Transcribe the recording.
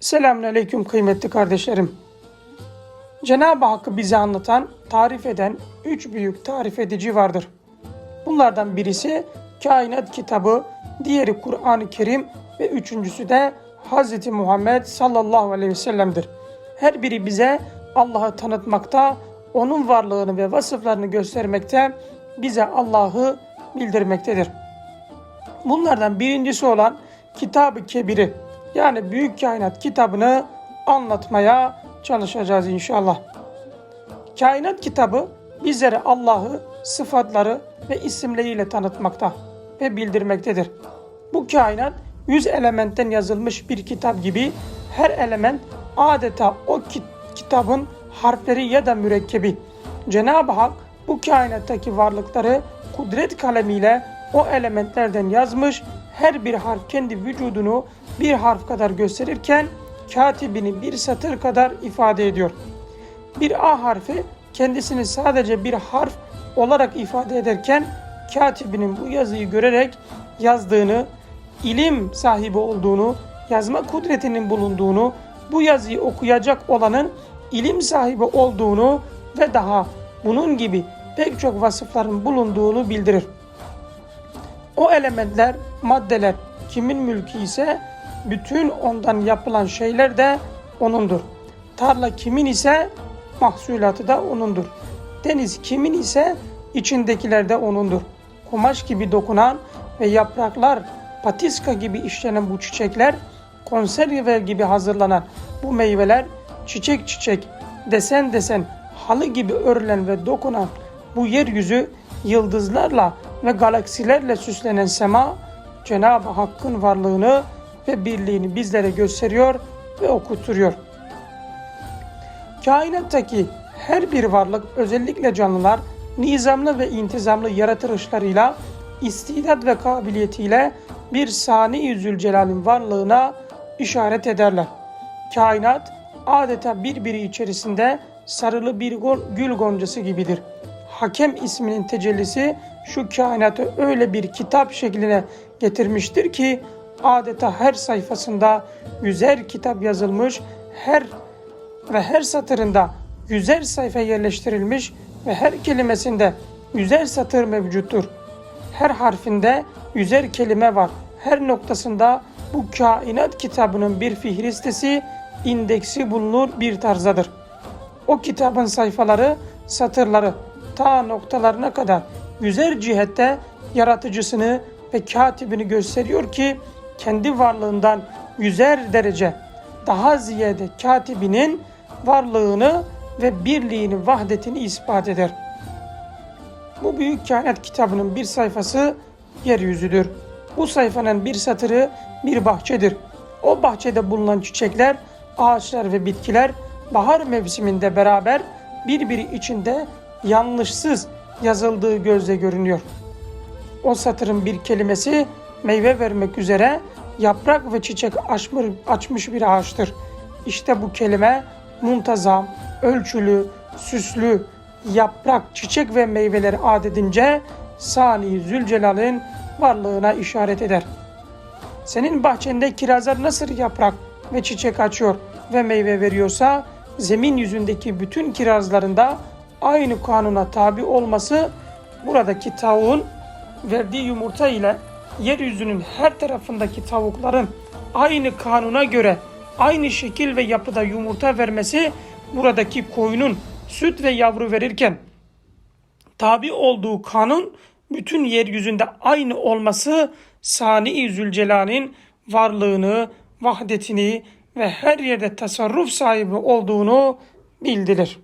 Selamünaleyküm kıymetli kardeşlerim. Cenab-ı Hakk'ı bize anlatan, tarif eden üç büyük tarif edici vardır. Bunlardan birisi kainat kitabı, diğeri Kur'an-ı Kerim ve üçüncüsü de Hz. Muhammed sallallahu aleyhi ve sellem'dir. Her biri bize Allah'ı tanıtmakta, onun varlığını ve vasıflarını göstermekte, bize Allah'ı bildirmektedir. Bunlardan birincisi olan Kitab-ı Kebir'i yani Büyük Kainat kitabını anlatmaya çalışacağız inşallah. Kainat kitabı bizlere Allah'ı, sıfatları ve isimleriyle tanıtmakta ve bildirmektedir. Bu kainat 100 elementten yazılmış bir kitap gibi her element adeta o kit- kitabın harfleri ya da mürekkebi. Cenab-ı Hak bu kainattaki varlıkları kudret kalemiyle o elementlerden yazmış. Her bir harf kendi vücudunu bir harf kadar gösterirken katibini bir satır kadar ifade ediyor. Bir A harfi kendisini sadece bir harf olarak ifade ederken katibinin bu yazıyı görerek yazdığını, ilim sahibi olduğunu, yazma kudretinin bulunduğunu, bu yazıyı okuyacak olanın ilim sahibi olduğunu ve daha bunun gibi pek çok vasıfların bulunduğunu bildirir. O elementler, maddeler kimin mülkü ise bütün ondan yapılan şeyler de onundur. Tarla kimin ise mahsulatı da onundur. Deniz kimin ise içindekiler de onundur. Kumaş gibi dokunan ve yapraklar patiska gibi işlenen bu çiçekler, konserve gibi hazırlanan bu meyveler, çiçek çiçek, desen desen, halı gibi örülen ve dokunan bu yeryüzü yıldızlarla ve galaksilerle süslenen sema, Cenab-ı Hakk'ın varlığını ve birliğini bizlere gösteriyor ve okuturuyor. Kainattaki her bir varlık özellikle canlılar nizamlı ve intizamlı yaratılışlarıyla istidat ve kabiliyetiyle bir sani Zülcelal'in varlığına işaret ederler. Kainat adeta birbiri içerisinde sarılı bir gül goncası gibidir. Hakem isminin tecellisi şu kainatı öyle bir kitap şekline getirmiştir ki adeta her sayfasında yüzer kitap yazılmış, her ve her satırında yüzer sayfa yerleştirilmiş ve her kelimesinde yüzer satır mevcuttur. Her harfinde yüzer kelime var. Her noktasında bu kainat kitabının bir fihristesi, indeksi bulunur bir tarzdadır. O kitabın sayfaları, satırları ta noktalarına kadar yüzer cihette yaratıcısını ve katibini gösteriyor ki kendi varlığından yüzer derece daha ziyade katibinin varlığını ve birliğini, vahdetini ispat eder. Bu büyük kainat kitabının bir sayfası yeryüzüdür. Bu sayfanın bir satırı bir bahçedir. O bahçede bulunan çiçekler, ağaçlar ve bitkiler bahar mevsiminde beraber birbiri içinde yanlışsız yazıldığı gözle görünüyor. O satırın bir kelimesi meyve vermek üzere yaprak ve çiçek açmış, açmış bir ağaçtır. İşte bu kelime muntazam, ölçülü, süslü, yaprak, çiçek ve meyveleri adedince Sani Zülcelal'in varlığına işaret eder. Senin bahçende kirazlar nasıl yaprak ve çiçek açıyor ve meyve veriyorsa zemin yüzündeki bütün kirazlarında aynı kanuna tabi olması buradaki tavuğun verdiği yumurta ile yeryüzünün her tarafındaki tavukların aynı kanuna göre aynı şekil ve yapıda yumurta vermesi buradaki koyunun süt ve yavru verirken tabi olduğu kanun bütün yeryüzünde aynı olması Sani Zülcelal'in varlığını, vahdetini ve her yerde tasarruf sahibi olduğunu bildirir.